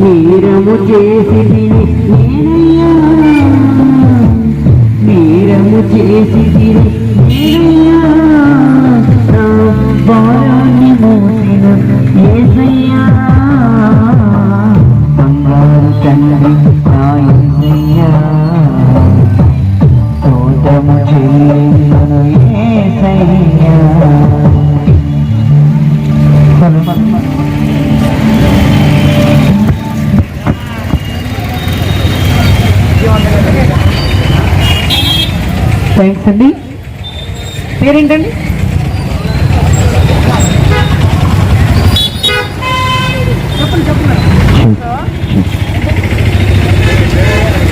నీరము చేసి తిని నేనయ్యా. నీరము చేసి తిని నేనయ్యా. నా భారాన్ని మోసిన ఏసయ్యా. బంగారు తండ్రి నా ఏసయ్యా స్తోత్రము చెల్లించును ఏసయ్యా. థ్యాంక్స్ అండి. పేరేంటండి?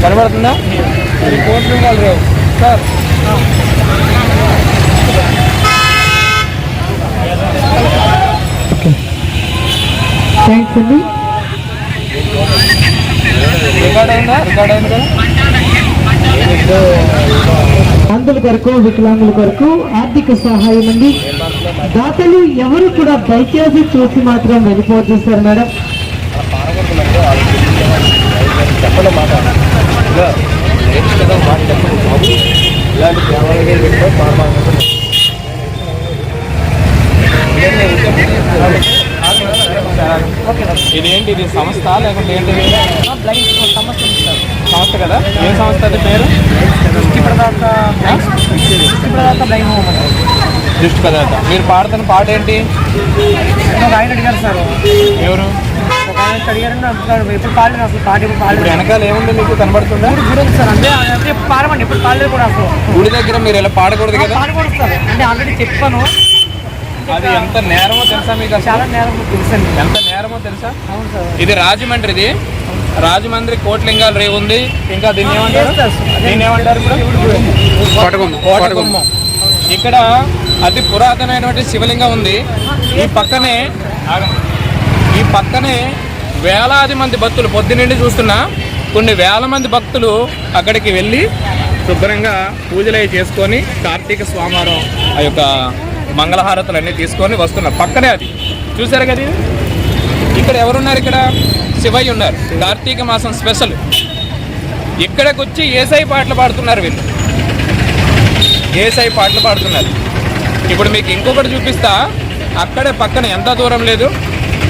కనబడుతుందా? సార్. థ్యాంక్స్ అండి. రికార్డ్ అయిందా? రికార్డ్ అయింది? కదా అందుల కొరకు వికలాంగుల కొరకు ఆర్థిక సహాయం అండి. దాతలు ఎవరు కూడా దయచేసి చూసి మాత్రం వెళ్ళిపోవచ్చు సార్ మేడం. ఇలాంటి ప్రేమాలు పెట్టుకో పాడమాకండి. ఇది ఏంటి ఇది సంస్థ లేకుంటే ఏంటి సంస్థ కదా? ఏ సంస్థ అది పేరు? దృష్టి పదార్థ మీరు పాడుతున్న పాట ఏంటి? ఆయన అడిగారు సార్. ఎవరు? ఎప్పుడు పాడలేదు అసలు పాట ఇప్పుడు పాడలేదు. వెనకాల ఏముంది మీకు? కనబడుతుందా? గుడి సార్. అంటే ఎప్పుడు పాడమండి. ఎప్పుడు పాడలేదు కూడా అసలు. గుడి దగ్గర మీరు ఇలా పాడకూడదు కదా? పాడకూడదు సార్. అంటే ఆల్రెడీ చెప్పాను. అది ఎంత నేరమో తెలుసా మీకు? చాలా నేరం తెలుసండి. ఎంత నేరమో తెలుసా? అవును సార్. ఇది రాజమండ్రిది. రాజమండ్రి కోట్లింగాల రేవు ఉంది. ఇంకా దీన్ని ఏమంటారు. దీన్ని ఏమంటారు ఇప్పుడు? కోటగుమ్మం. ఇక్కడ అతి పురాతనమైనటువంటి శివలింగం ఉంది. ఈ పక్కనే. ఈ పక్కనే వేలాది మంది భక్తులు పొద్దునండి చూస్తున్నా కొన్ని వేల మంది భక్తులు అక్కడికి వెళ్ళి శుభ్రంగా పూజలు అవి చేసుకొని కార్తీక స్వామివారం ఆ యొక్క మంగళహారతులు అన్నీ తీసుకొని వస్తున్నారు. పక్కనే అది. చూసారు కదా? ఇక్కడ ఎవరున్నారు ఇక్కడ? శివయ్య ఉన్నారు. కార్తీక మాసం స్పెషల్. ఇక్కడికి వచ్చి ఏసై పాటలు పాడుతున్నారు వీళ్ళు. ఏసై పాటలు పాడుతున్నారు. ఇప్పుడు మీకు ఇంకొకటి చూపిస్తా. అక్కడే పక్కన ఎంత దూరం లేదు.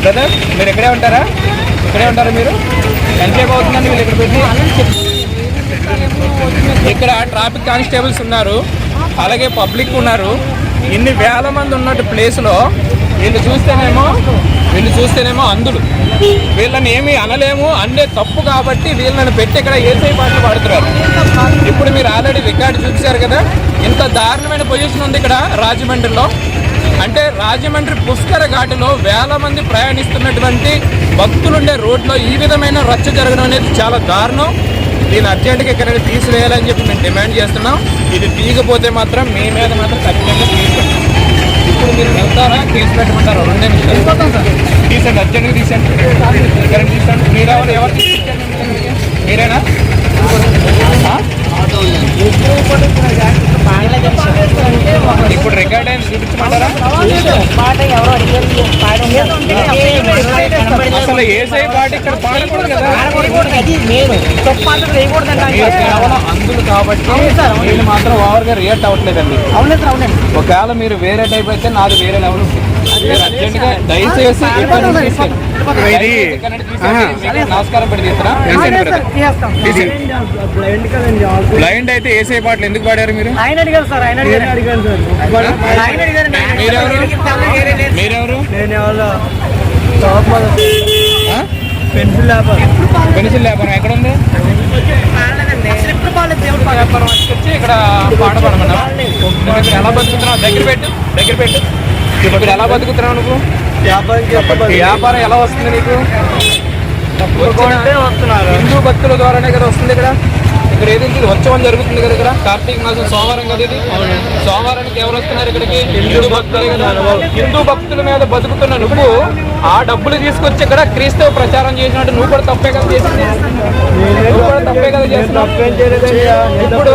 బ్రదర్ మీరు ఇక్కడే ఉంటారా? ఇక్కడే ఉంటారా మీరు? ఎంతసేపు అవుతుందండి వీళ్ళు ఇక్కడ పెట్టి ఇక్కడ ట్రాఫిక్ కానిస్టేబుల్స్ ఉన్నారు. అలాగే పబ్లిక్ ఉన్నారు. ఇన్ని వేల మంది ఉన్నట్టు ప్లేస్లో వీళ్ళు చూస్తేనేమో వీళ్ళు చూస్తేనేమో అందులు వీళ్ళని ఏమీ అనలేము అన్నే తప్పు కాబట్టి వీళ్ళని పెట్టి ఇక్కడ ఏసై పాటలు పాడుతున్నారు. ఇప్పుడు మీరు ఆల్రెడీ రికార్డు చూపించారు కదా ఇంత దారుణమైన పొజిషన్ ఉంది ఇక్కడ రాజమండ్రిలో. అంటే రాజమండ్రి పుష్కర ఘాటులో వేల మంది ప్రయాణిస్తున్నటువంటి భక్తులుండే రోడ్లో ఈ విధమైన రచ్చ జరగడం అనేది చాలా దారుణం. దీన్ని అర్జెంటుగా ఇక్కడ తీసివేయాలని చెప్పి మేము డిమాండ్ చేస్తున్నాం. ఇది తీయకపోతే మాత్రం మీ మీద మాత్రం ఖచ్చితంగా తీసుకుంటాం ఇప్పుడు మీరు వెళ్తారా? తీసి పెట్టమంటారా? రెండే నిమిషాలు. తీసండి అర్జెంట్గా తీసండి. ఇక్కడ తీసండి మీరు ఎవరు ఎవరు తీసుకొచ్చారు మిమ్మల్ని? మీరేనా ఆ? ఇప్పుడు రికార్డ్ అయింది చూపించమంటారా పాట ఎవరో అడిగారు అసలు ఏసై పాట ఇక్కడ పాడకూడదు కదా అది నేను మీరు కేవలం అందులు కాబట్టి వీళ్ళు మాత్రం ఓవర్గా రియాక్ట్ అవ్వట్లేదండి అవునండి అవునండి ఒకవేళ మీరు వేరే టైప్ అయితే నాది వేరే లెవెల్ ఉంటుంది మీరు అర్జెంట్గా దయచేసి ఇక్కడ నుంచి. ఇక్కడ నమస్కారం పెట్టి తీస్తారా తీస్తాం బ్లైండ్ అయితే ఏసై పాటలు ఎందుకు పాడారు మీరు ఆయన అడిగారు సార్ ఆయన అడిగారు అడిగారు సార్ ఆయన అడిగారు మీరెవరు మీరెవరు నేను ఎవరో? పెన్సిల్ వ్యాపారం పెన్సిల్ వ్యాపారం ఎక్కడ ఉంది వ్యాపారం వచ్చి ఇక్కడ పాట పాడమన్నా. నువ్వు ఇక్కడ ఎలా బతుకుతున్నావు? దగ్గర పెట్టు దగ్గర పెట్టు. ఇప్పుడు ఎలా బతుకుతున్నావు నువ్వు? వ్యాపారం వ్యాపారం ఎలా వస్తుంది నీకు? కొంటే వస్తున్నారు. హిందూ భక్తుల ద్వారానే కదా వస్తుంది ఇక్కడ? ఇక్కడ ఏది ఇది ఉత్సవం జరుగుతుంది కదా ఇక్కడ కార్తీక మాసం సోమవారం కదా ఇది? సోమవారానికి ఎవరు వస్తున్నారు ఇక్కడికి? హిందూ భక్తులే కదా. హిందూ భక్తుల మీద బతుకుతున్న నువ్వు ఆ డబ్బులు తీసుకొచ్చి ఇక్కడ క్రీస్తవ ప్రచారం చేసినట్టు నువ్వు కూడా తప్పే కదా చేసింది? నువ్వు కూడా తప్పే కదా చేస్తున్నావు? ఇప్పుడు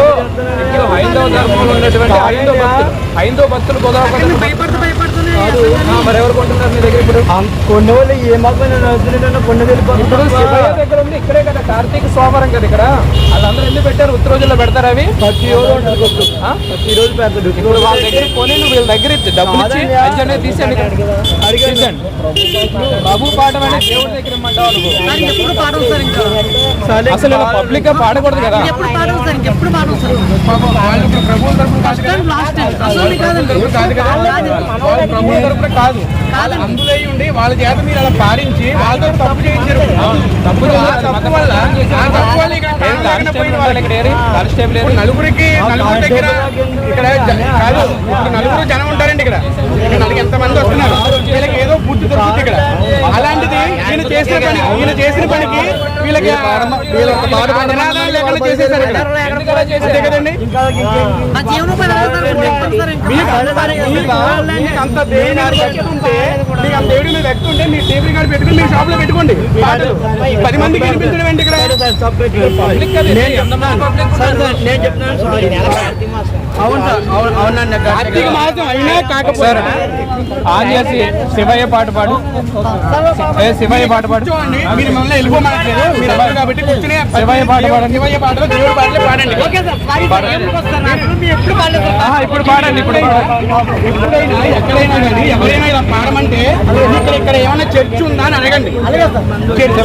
ఇప్పుడు హైందవ ధర్మంలో ఉన్నటువంటి హైందవ భక్తులు హైందవ భక్తులు కుదరకపోతే భయపడుతూ భయపడుతుంది ఆ, మరి ఎవరు కొంటున్నారు మీ దగ్గర ఇప్పుడు? కొన్ని వాళ్ళు ఏ మాకు వస్తున్నట్టు కొన్ని ఇప్పుడు శివయ్య దగ్గర ఉంది ఇక్కడే కదా కార్తీక సోమవారం కదా ఇక్కడ. వాళ్ళందరూ ఎందుకు పెట్టారు? ఉత్తర రోజుల్లో పెడతారు అవి? ప్రతి రోజు ఉంటుంది కొట్టు. ఆ? ప్రతి రోజు పెడతాడు ఇప్పుడు వాళ్ళ దగ్గర కొని నువ్వు వీళ్ళ దగ్గర ఇచ్చి డబ్బులు ఇచ్చి అర్జెంట్ తీసేయండి ప్రభు పాఠం అంటే దేవుడి దగ్గర అసలు పబ్లిక్గా పాడకూడదు కదా. ఎప్పుడు పాడవు సార్ ఇంకెప్పుడు పాడవు సార్ వాళ్ళు ఇప్పుడు ప్రభువుల తరపున కాదు కదా. వాళ్ళు అందులో ఉండి వాళ్ళ చేత మీరు అలా పాడించి వాళ్ళతో తప్పు చేయించారు. తప్పు. తప్పు వల్ల ఆ తప్పు వల్ల? నలుగురికి నలుగురు దగ్గర ఇక్కడ కాదు ఇప్పుడు నలుగురు జనం ఉంటారండి ఇక్కడ. ఇక్కడ నలుగురు ఎంత మంది వస్తున్నారు? వీళ్ళకి ఏదో బుద్ధి దొరుకుతుంది ఇక్కడ. అలాంటిది ఈయన చేసిన పని ఈయన చేసిన పనికి వీళ్ళకి చేసేసారు ఇక్కడ. అంతే కదండి? అంత దేవుడి గారు పెట్టుకుంటే మీకు అంత దేవుడి మీద మీ టేబుల్ గారు పెట్టుకుని మీ షాప్లో పెట్టుకోండి పది మందికి వినిపించడం ఏంటి ఇక్కడ సార్ అవును అవునండి కార్తీక మాసం అయినా కాకపోతే ఆన్ చేసి శివయ్య పాట పాడు. శివయ్య పాట పాడు? మీరు మమ్మల్ని వెళ్ళిపోమనట్లేదు మీరు కాబట్టి కూర్చునే శివయ్య పాట పాడండి. శివయ్య పాటలో దేవుడి పాటలే పాడండి. ఇప్పుడు పాడండి ఇప్పుడు ఎప్పుడైనా ఎక్కడైనా కానీ ఎవరైనా ఇలా పాడమంటే ఇక్కడ ఇక్కడ ఏమైనా చర్చ్ ఉందా అని అడగండి. చర్చ్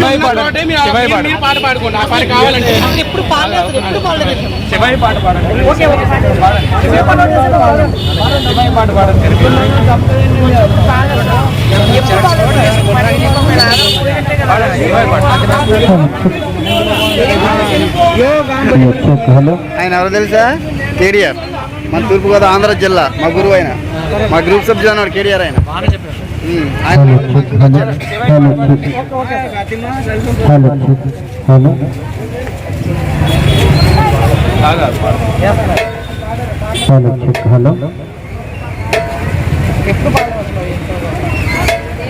పాట పాడుకోండి. ఆ పాట కావాలంటే. ఎప్పుడు పాడలేదు ఎప్పుడు పాడలేదు. శివయ్య పాట పాడండి పాట పాడండి ఆయన ఎవరు తెలుసా కేడిఆర్ మన తూర్పుగోదావరి ఆంధ్ర జిల్లా మా గురువు ఆయన మా గ్రూప్ సభ్యులు అన్నాడు కేడిఆర్ ఆయన ఉమ్, ఆయన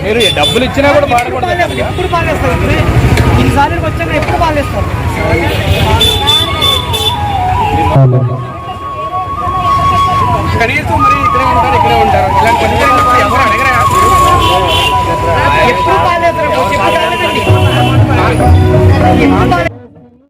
మీరు డబ్బులు ఇచ్చినా కూడా పాడకూడదు ఎప్పుడు పాడేస్తారు? ఈసారి వచ్చాక ఎప్పుడు పాడేస్తారు?